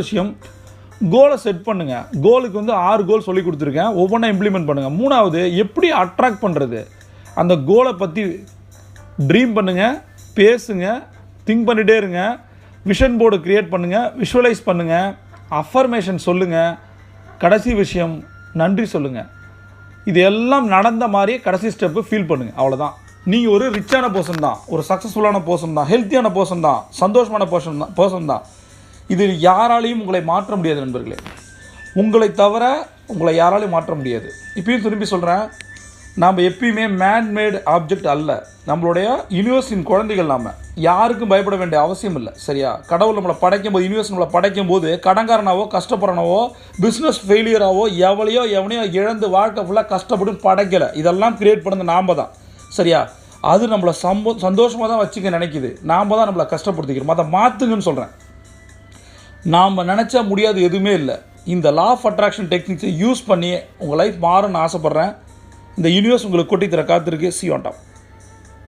விஷயம் கோலை செட் பண்ணுங்க. கோலுக்கு வந்து ஆறு கோல் சொல்லி கொடுத்துருக்கேன். ஒவ்வொன்றா இம்ப்ளிமெண்ட் பண்ணுங்கள் மூணாவது எப்படி அட்ராக்ட் பண்ணுறது அந்த கோலை பற்றி ட்ரீம் பண்ணுங்க பேசுங்க திங்க் பண்ணிகிட்டே இருங்க. விஷன் போர்டு க்ரியேட் பண்ணுங்க விஷுவலைஸ் பண்ணுங்கள் அஃபர்மேஷன் சொல்லுங்கள் கடைசி விஷயம் நன்றி சொல்லுங்கள் இது எல்லாம் நடந்த மாதிரியே கடைசி ஸ்டெப்பு ஃபீல் பண்ணுங்கள் அவ்வளோதான் நீங்கள் ஒரு ரிச்சான பர்சன் தான். ஒரு சக்ஸஸ்ஃபுல்லான பர்சன் தான். ஹெல்த்தியான பர்சன் தான். சந்தோஷமான பர்சன் தான். பர்சன் தான். இது யாராலையும் உங்களை மாற்ற முடியாது நண்பர்களே. உங்களை தவிர உங்களை யாராலையும் மாற்ற முடியாது. இப்பயும் திரும்பி சொல்கிறேன் நாம் எப்பயுமே மேன்மேட் ஆப்ஜெக்ட் அல்ல. நம்மளுடைய யூனிவர்ஸின் குழந்தைகள் நாம். யாருக்கும் பயப்பட வேண்டிய அவசியம் இல்லை சரியா? கடவுள் நம்மளை படைக்கும் போது யூனிவர்ஸ் நம்மளை படைக்கும் போது கடன்காரனாவோ கஷ்டப்படுறனவோ பிஸ்னஸ் ஃபெயிலியராகவோ எவளையோ எவனையோ இழந்து வாழ்க்கை ஃபுல்லாக கஷ்டப்பட்டு படைக்கலை. இதெல்லாம் கிரியேட் பண்ணது நாம் தான் சரியா? அது நம்மளை சம்போ சந்தோஷமாக தான் வச்சுக்க நினைக்குது. நாம் தான் நம்மளை கஷ்டப்படுத்திக்கிறோம். அதை மாற்றுங்கன்னு சொல்கிறேன் நாம் நினச்சா முடியாது எதுவுமே இல்லை. இந்த லா ஆஃப் அட்ராக்ஷன் டெக்னிக்ஸை யூஸ் பண்ணி உங்கள் லைஃப் மாறும்னு ஆசைப்பட்றேன். இந்த யூனிவர்ஸ் உங்களுக்கு கொட்டி தர காத்திருக்கு. C on top